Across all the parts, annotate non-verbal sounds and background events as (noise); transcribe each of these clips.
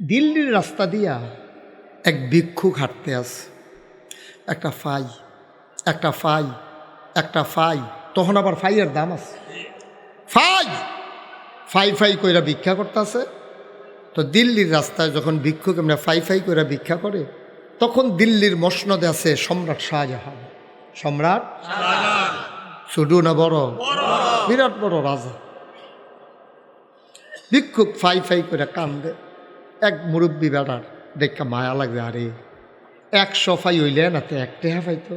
দিল্লির রাস্তা দিয়া এক ভিক্ষুক হাঁটতে আছে। একটা ফাই একটা ফাই একটা ফাই, তখন আবার ফাইয়ের দাম আছে। ফাই! ফাই ফাই কইরা ভিক্ষা করতেছে। তো দিল্লির রাস্তায় যখন ভিক্ষুক এমনি ফাই ফাই কইরা ভিক্ষা করে, তখন দিল্লির মসনদে আছে সম্রাট শাহজাহান। সম্রাট ছোটো না বড়? বিরাট বড় রাজা। ভিক্ষুক ফাই ফাই করে কান্দে। এক মুরব্বী বেড়ার দেখা মায়া লাগবে আরে একশো ফাই হইলে না তো একটা ফাইতো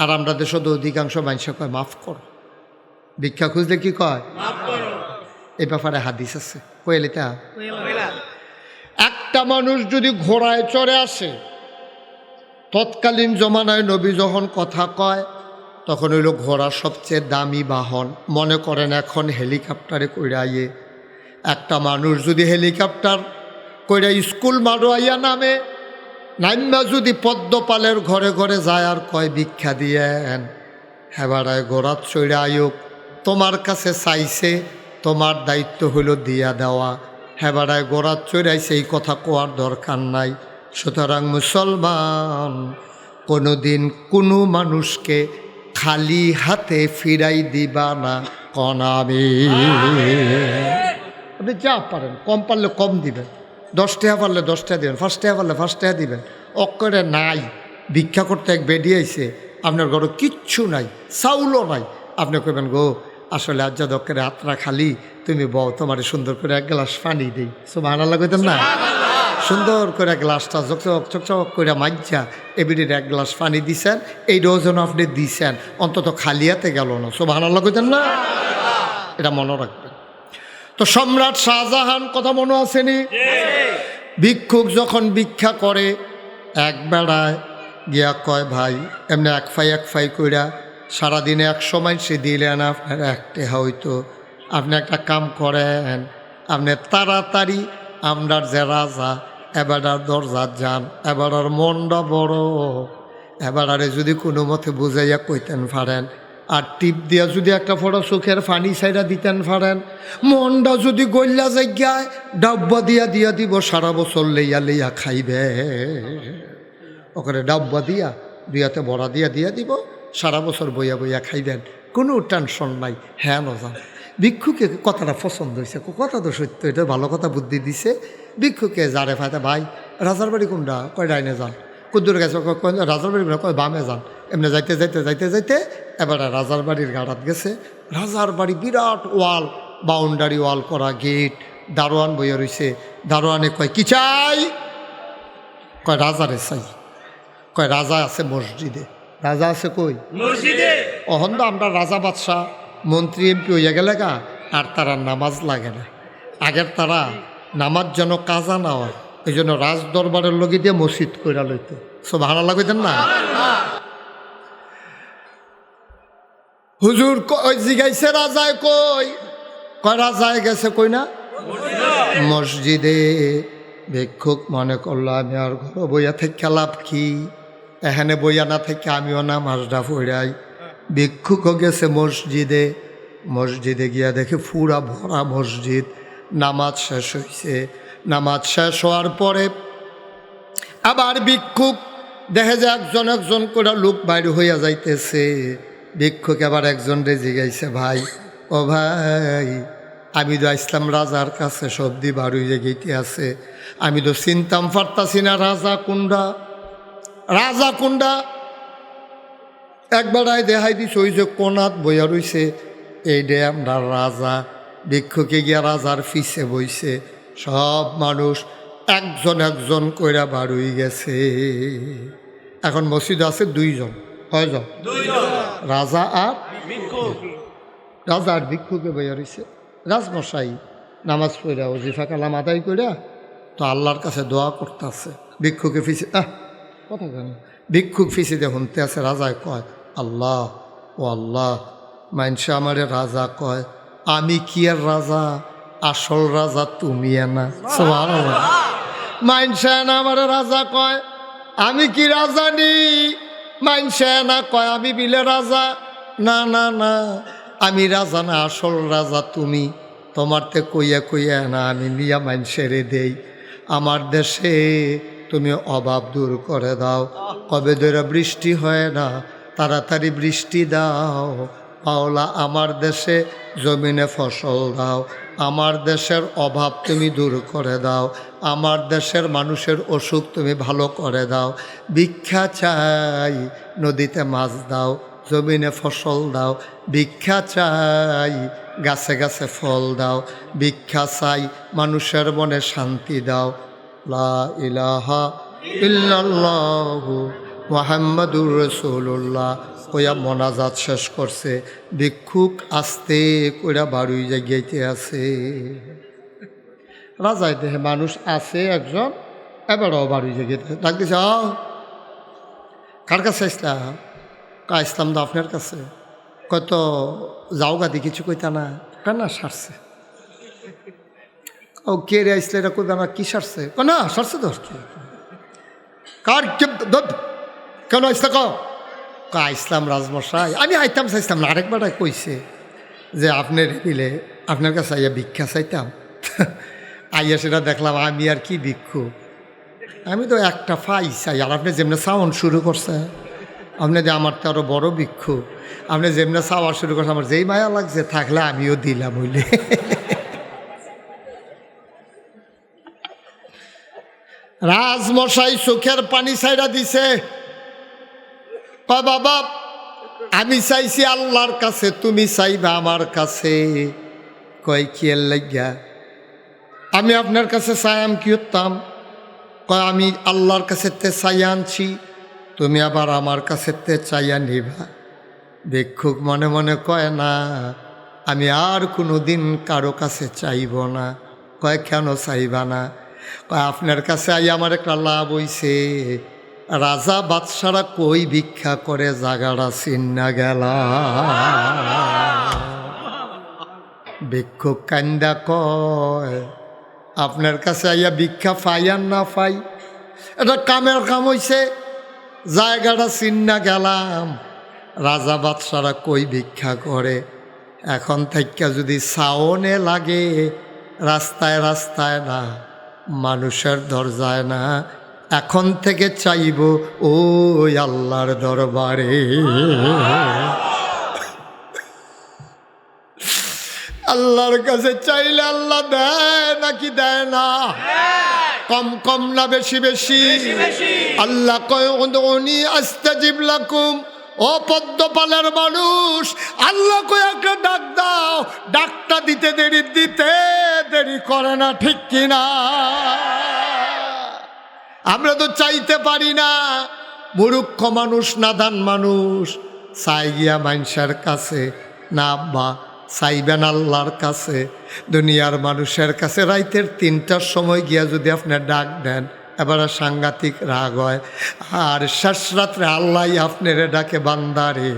আর আমরা দেশ অধিকাংশ মানুষ কয় মাফ কর। ভিক্ষা খুঁজলে কি কয়? এ ব্যাপারে হাদিস আছে। কয়েলিতা একটা মানুষ যদি ঘোড়ায় চড়ে আসে তৎকালীন জমানায় নবী যখন কথা কয় তখন হইল ঘোড়া সবচেয়ে দামি বাহন। মনে করেন এখন হেলিকপ্টারে কইরাইয়ে একটা মানুষ যদি হেলিকপ্টার কইরা স্কুল মারোয়াইয়া নামে। নাইম্বা যদি পদ্মপালের ঘরে ঘরে যায় আর কয় ভিক্ষা দিয়েন। হেবারায় ঘোড়া চড়ে আয়ুক তোমার কাছে চাইছে, তোমার দায়িত্ব হইল দিয়া দেওয়া। হেবারায় গোড়া চড়াইছে এই কথা কোয়ার দরকার নাই। সুতরাং মুসলমান, কোনোদিন কোনো মানুষকে খালি হাতে ফিরাই দিবা না। কনাবে আপনি যা পারেন, কম পারলে কম দিবেন। দশ টাকা পারলে দশ টাকা দিবেন ফার্স্ট টাকা পারলে ফার্স্ট টাকা দিবেন। অক্ষরে নাই ভিক্ষা করতে এক বেডি আইছে আপনার ঘরে কিচ্ছু নাই চাউলও নাই। আপনি কইবেন গো আসলে আজ দক্ষের হাতরা খালি তুমি বউ তোমার সুন্দর করে এক গ্লাস পানি দিই। সব আনাল্লা কইতেন না? সুন্দর করে গ্লাসটা চকচক চকচক করে মাজ্জা এবিডির এক গ্লাস পানি দিছেন এই ডজন আপনি দিছেন অন্তত খালিয়াতে গেল না। সব আনাল্লা কইতেন না? এটা মনে রাখবেন। তো সম্রাট শাহজাহান কথা মনে আসেনি ভিক্ষুক যখন ভিক্ষা করে, এক বেড়ায় গিয়া কয়, ভাই, এমনি এক ফাই এক ফাই কইরা সারাদিনে এক সময় সে দিলেন আপনার একটা হয়তো আপনি একটা কাম করেন, আপনি তাড়াতাড়ি আমরার যে রাজা এবারার দরজা যান এবারার মনটা বড়। এবারারে যদি কোনো মতে বুঝাইয়া কইতেন পারেন আর টিপ দিয়া যদি একটা ফটো চোখের ফানি সাইডা দিতেন পারেন মনটা যদি গল্লা জায়গায় ডাব্বা দিয়া দিয়া দিব, সারা বছর লইয়া লইয়া খাইবে। ওখানে ডাব্বা দিয়া, দুইয়াতে বড়া দিয়া দিয়া দিব, সারা বছর বইয়া বইয়া খাইবেন। কোনো টেনশন নাই হ্যাঁ নজান ভিক্ষুকে কথাটা পছন্দ হয়েছে কথা তো সত্য, এটা ভালো কথা বুদ্ধি দিছে। ভিক্ষুকে যারে ফায়দা ভাই, রাজার বাড়ি কোনটা? কয়, ডাইনে যান। কুদ্দুর গেছে রাজার বাড়ি? কয়, বামে যান। এমনি যাইতে যাইতে যাইতে যাইতে এবারে রাজার বাড়ির গাড়াত গেছে। রাজার বাড়ি বিরাট ওয়াল বাউন্ডারি ওয়াল করা গেট দারোয়ান বইয়া রইছে। দারোয়ানে কয় কি চাই? কয় রাজারে চাই। কয় রাজা আছে মসজিদে। রাজা আছে কই? মসজিদে। অহন তো আমরা রাজা বাদশাহ মন্ত্রী এমপি হইয়া গেলে গা আর তারা নামাজ লাগে না। আগের তারা নামাজ যেন কাজা না হয় এই জন্য রাজ দরবারের লগে দিয়ে মসজিদ কইরা লইতো। সব ভাড়া লাগতেন না হুজুর জিগাইছে রাজায় কই? কয়, রাজায় গেছে কই না? মসজিদে। ভিক্ষুক মনে করল, আমি আর ঘর বইয়া থেকে লাভ কি? এখানে বইয়া না থেকে আমিও না মাছটা ফুরাই ভিক্ষুকও গেছে মসজিদে। মসজিদে গিয়া দেখে ফুরা ভরা মসজিদ। নামাজ শেষ হয়েছে নামাজ শেষ হওয়ার পরে আবার ভিক্ষুক দেখে যে একজন একজন করে লোক বাইর হইয়া যাইতেছে। ভিক্ষুক আবার একজন রে জিগাইছে ভাই, ও ভাই, আমি তো আসলাম রাজার কাছে সবদি বার হইয়া গেইতে আছে। আমি তো চিনতাম পারতাছি না, রাজা কুন্ডা রাজা কুন্ডা একবারায় দেখাই দিছে, ওই যে কোনাত বইয়া রইছে, এই ডে আমরা রাজা, ভিক্ষুকে গিয়া রাজার ফিসে বইছে, সব মানুষ একজন একজন কইরা হয়ে গেছে। এখন মসজিদ আছে দুইজন, কয়জন? দুইজন। রাজা আর ভিক্ষুক। রাজা আর ভিক্ষুকে বইয়া রইছে। রাজমশাই নামাজ পড়া ওজিফা কালাম আদায় কইরা তো আল্লাহর কাছে দোয়া করতেছে। ভিক্ষুকে ফিসে আহ কথা কেন। ভিক্ষুক ফিসে দিয়ে শুনতে আছে রাজায় কয় আল্লাহ ও আল্লাহ মানসে আমারে রাজা কয় আমি কি আর রাজা? আসল রাজা তুমি না। মাইনসে আমারে রাজা কয় আমি কি রাজা নি? মাইনসে না, কয়, আমি বিলে রাজা? না না না, আমি রাজা না, আসল রাজা তুমি। তোমার তে কইয়া কইয়া না, আমি মিয়া মাইনসেরে দেই। আমার দেশে তুমি অভাব দূর করে দাও। কবে ধরে বৃষ্টি হয় না, তাড়াতাড়ি বৃষ্টি দাও। পাওলা, আমার দেশে জমিনে ফসল দাও। আমার দেশের অভাব তুমি দূর করে দাও। আমার দেশের মানুষের অসুখ তুমি ভালো করে দাও। ভিক্ষা চাই, নদীতে মাছ দাও, জমিনে ফসল দাও। ভিক্ষা চাই, গাছে গাছে ফল দাও। ভিক্ষা চাই, মানুষের মনে শান্তি দাও। লা ইলাহা ইল্লাল্লাহু মোহাম্মদুর রসুল্লাহ কইয়া মনাজাত শেষ করছে। ভিক্ষুক আস্তে কইরা বাড়ি জায়গাইতে আছে। রাজায় দেহে মানুষ আছে একজন, এবারও বাড়ি জায়গাইতে ডাকতেছে আও কার কাছে ইসলাম? কা ইসলাম তো আপনার কাছে। কত যাও গাদি কিছু কইতা না? কেন সারছে। ও, কে রে আসলে এটা কইবে না? কি সারছে? না, সারছে তো কার কেন আসতে ক কা, ইসলাম রাজমশাই। আমি আইতাম চাইতাম না আরেকবার কইছে যে আপনার দিলে আপনার কাছে আইয়া ভিক্ষা চাইতাম। (laughs) আইয়া সেটা দেখলাম, আমি আর কি ভিক্ষু? আমি তো একটা ফাই চাই, আর আপনি যেমনি সাউন্ড শুরু করছে, আপনি যে আমার তো আরও বড় ভিক্ষু। আপনি যেমনি চাওয়া শুরু করছে, আমার যেই মায়া লাগছে, থাকলে আমিও দিলাম হইলে। (laughs) রাজমশাই চোখের পানি ছাইড়া দিছে। কয় বাবা, আমি চাইছি আল্লাহর কাছে, তুমি চাইবা আমার কাছে। কয়, কি লাগিয়া? আমি আপনার কাছে চাইয়াম কি উত্তম? কয়, আমি আল্লাহর কাছে তে চাইয়া আনছি, তুমি আবার আমার কাছে তে চাইয়া নিবা ভিক্ষুক মনে মনে কয়, না, আমি আর কোনো দিন কারও কাছে চাইব না। কয়, কেন চাইবা না? কয়, আপনার কাছে আই আমার একটা লাভ হইছে। রাজা বাদশারা কই ভিক্ষা করে জাগাড়া চিন্না গেলা? ভিক্ষুক কান্দা কয়, আপনার কাছে আইয়া ভিক্ষা পাই আর না পাই? এটা কামের কাম হইছে, জায়গাটা চিন্না গেলাম। রাজা বাদশারা কই ভিক্ষা করে? এখন থেকে যদি সাওনে লাগে, রাস্তায় রাস্তায় না, মানুষের দরজায় না এখন থেকে চাইব ও আল্লাহর দরবারে। আল্লাহর কাছে চাইলে আল্লাহ দেয় নাকি দেয় না? কম কম না বেশি বেশি? আল্লাহ কয়নি আস্তে জিবলাকুম ও পদ্মপালের মানুষ আল্লাহ কয় একটা ডাক দাও। ডাকটা দিতে দেরি দিতে দেরি করে না ঠিক কিনা? আমরা তো চাইতে পারি না। মুরুক্ষ মানুষ, নাদান মানুষ, চাই গিয়া মানুষের কাছে। না বা সাইবেন আল্লাহর কাছে। দুনিয়ার মানুষের কাছে রাইতের তিনটার সময় গিয়া যদি আপনি ডাক দেন এবারে সাংঘাতিক রাগ হয়। আর শেষ রাত্রে আল্লাহ আপনার ডাকে বান্দারে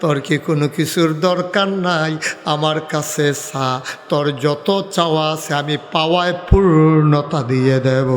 তোর কি কোনো কিছুর দরকার নাই? আমার কাছে সা, তোর যত চাওয়া আছে আমি পাওয়ায় পূর্ণতা দিয়ে দেব।